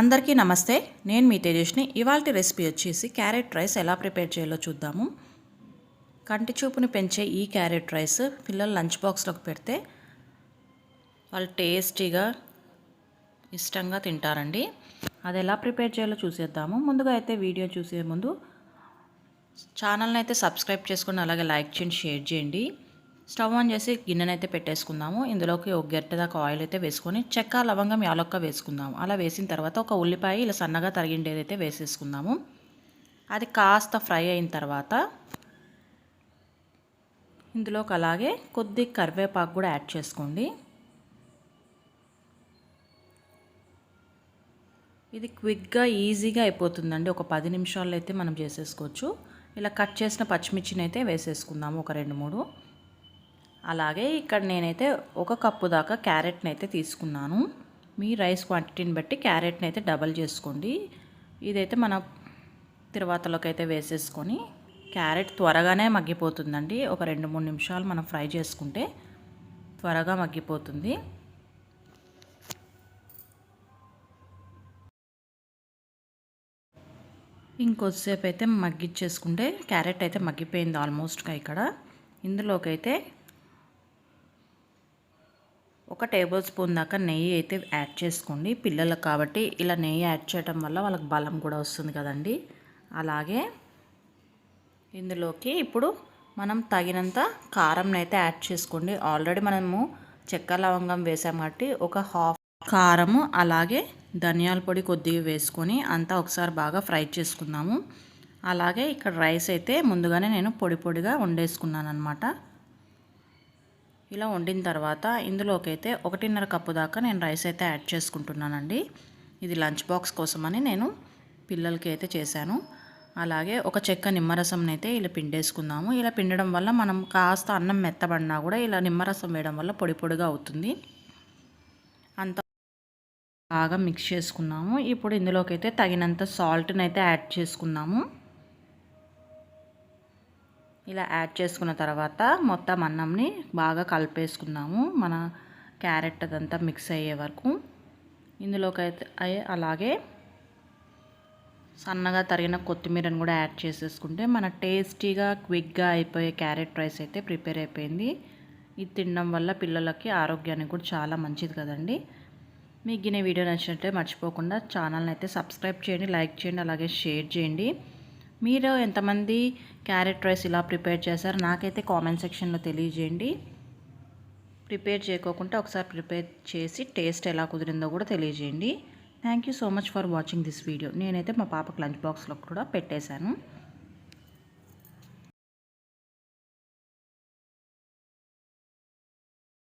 అందరికీ నమస్తే. నేను మీ తేజస్ని ఇవాళ రెసిపీ వచ్చేసి క్యారెట్ రైస్ ఎలా ప్రిపేర్ చేయాలో చూద్దాము. కంటి చూపుని పెంచే ఈ క్యారెట్ రైస్ పిల్లలు లంచ్ బాక్స్లోకి పెడితే వాళ్ళు టేస్టీగా ఇష్టంగా తింటారండి. అది ఎలా ప్రిపేర్ చేయాలో చూసేద్దాము. ముందుగా అయితే వీడియో చూసే ముందు ఛానల్ని అయితే సబ్స్క్రైబ్ చేసుకుని అలాగే లైక్ చేయండి షేర్ చేయండి. స్టవ్ ఆన్ చేసి గిన్నెనైతే పెట్టేసుకుందాము. ఇందులోకి ఒక గెట్ట దాకా ఆయిల్ అయితే వేసుకొని చెక్క లవంగం యాలొక్క వేసుకుందాము. అలా వేసిన తర్వాత ఒక ఉల్లిపాయ ఇలా సన్నగా తరిగిండేదైతే వేసేసుకుందాము. అది కాస్త ఫ్రై అయిన తర్వాత ఇందులోకి అలాగే కొద్ది కరివేపాకు కూడా యాడ్ చేసుకోండి. ఇది క్విక్గా ఈజీగా అయిపోతుందండి. ఒక పది నిమిషాల్లో అయితే మనం చేసేసుకోవచ్చు. ఇలా కట్ చేసిన పచ్చిమిర్చిని అయితే వేసేసుకుందాము ఒక రెండు మూడు. అలాగే ఇక్కడ నేనైతే ఒక కప్పు దాకా క్యారెట్ని అయితే తీసుకున్నాను. మీ రైస్ క్వాంటిటీని బట్టి క్యారెట్ని అయితే డబల్ చేసుకోండి. ఇదైతే మన తిరువాతలోకి అయితే వేసేసుకొని క్యారెట్ త్వరగానే మగ్గిపోతుందండి. ఒక రెండు మూడు నిమిషాలు మనం ఫ్రై చేసుకుంటే త్వరగా మగ్గిపోతుంది. ఇంకొద్దిసేపు అయితే మగ్గిచ్చేసుకుంటే క్యారెట్ అయితే మగ్గిపోయింది ఆల్మోస్ట్గా ఇక్కడ. ఇందులోకి అయితే ఒక టేబుల్ స్పూన్ దాకా నెయ్యి అయితే యాడ్ చేసుకోండి. పిల్లలకు కాబట్టి ఇలా నెయ్యి యాడ్ చేయడం వల్ల వాళ్ళకి బలం కూడా వస్తుంది కదండి. అలాగే ఇందులోకి ఇప్పుడు మనం తగినంత కారం అయితే యాడ్ చేసుకోండి. ఆల్రెడీ మనము చెక్క లవంగం వేసాం కాబట్టి ఒక హాఫ్ కారము అలాగే ధనియాల పొడి కొద్దిగా వేసుకొని అంతా ఒకసారి బాగా ఫ్రై చేసుకుందాము. అలాగే ఇక్కడ రైస్ అయితే ముందుగానే నేను పొడి పొడిగా వండేసుకున్నాను అనమాట ఇలా వండిన తర్వాత ఇందులోకి అయితే ఒకటిన్నర కప్పు దాకా నేను రైస్ అయితే యాడ్ చేసుకుంటున్నానండి. ఇది లంచ్ బాక్స్ కోసమని నేను పిల్లలకి అయితే చేశాను. అలాగే ఒక చెక్క నిమ్మరసంని అయితే ఇలా పిండేసుకుందాము. ఇలా పిండడం వల్ల మనం కాస్త అన్నం మెత్తబడినా కూడా ఇలా నిమ్మరసం వేయడం వల్ల పొడి పొడిగా అవుతుంది. అంత బాగా మిక్స్ చేసుకున్నాము. ఇప్పుడు ఇందులోకి అయితే తగినంత సాల్ట్ని అయితే యాడ్ చేసుకున్నాము ఇలా యాడ్ చేసుకున్న తర్వాత మొత్తం అన్నంని బాగా కలిపేసుకున్నాము మన క్యారెట్ అదంతా మిక్స్ అయ్యే వరకు. ఇందులోకి అయితే అలాగే సన్నగా తరిగిన కొత్తిమీరని కూడా యాడ్ చేసేసుకుంటే మన టేస్టీగా క్విక్గా అయిపోయే క్యారెట్ రైస్ అయితే ప్రిపేర్ అయిపోయింది. ఇది తినడం వల్ల పిల్లలకి ఆరోగ్యానికి కూడా చాలా మంచిది కదండి. మీకు గినే వీడియో నచ్చినట్టే మర్చిపోకుండా ఛానల్ని అయితే సబ్స్క్రైబ్ చేయండి లైక్ చేయండి అలాగే షేర్ చేయండి. మీరు ఎంతమంది క్యారెట్ రైస్ ఇలా ప్రిపేర్ చేశారు. నాకైతే కామెంట్ సెక్షన్లో తెలియజేయండి. ప్రిపేర్ చేయకోకుండా ఒకసారి ప్రిపేర్ చేసి టేస్ట్ ఎలా కుదిరిందో కూడా తెలియజేయండి. Thank you so much for watching this video. నేనైతే మా పాపకు లంచ్ బాక్స్లో కూడా పెట్టేశాను.